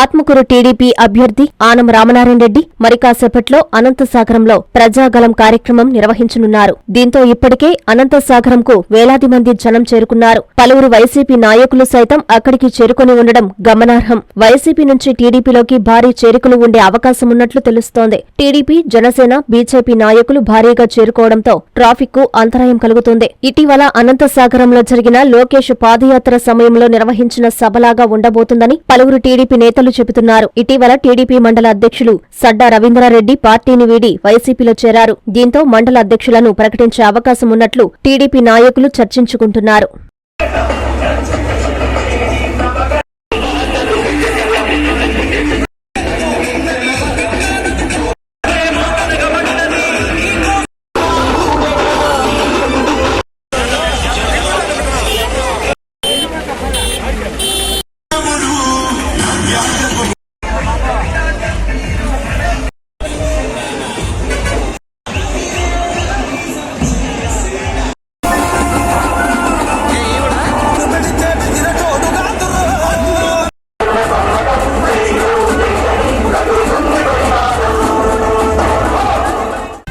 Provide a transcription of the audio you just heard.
Atmakur TDP అభ్యర్థి ఆనం రామనారాయణ రెడ్డి మరి కాసేపట్లో అనంతసాగరంలో ప్రజాగలం కార్యక్రమం నిర్వహించనున్నారు. దీంతో ఇప్పటికే అనంతసాగరంకు వేలాది మంది జనం చేరుకున్నారు. పలువురు వైసీపీ నాయకులు సైతం అక్కడికి చేరుకొని ఉండడం గమనార్హం. వైసీపీ నుంచి టీడీపీలోకి భారీ చేరికలు ఉండే అవకాశం ఉన్నట్లు తెలుస్తోంది. టీడీపీ జనసేన బీజేపీ నాయకులు భారీగా చేరుకోవడంతో ట్రాఫిక్కు అంతరాయం కలుగుతుంది. ఇటీవల అనంతసాగరంలో జరిగిన లోకేష్ పాదయాత్ర సమయంలో నిర్వహించిన సభలాగా ఉండబోతుందని పలువురు టీడీపీ నేతలు చెబుతున్నారు. ఇటీవల టీడీపీ మండల అధ్యక్షులు సడ్డా రవీంద్రారెడ్డి పార్టీని వీడి వైసీపీలో చేరారు. దీంతో మండల అధ్యక్షులను ప్రకటించే అవకాశం ఉన్నట్లు టీడీపీ నాయకులు చర్చించుకుంటున్నారు.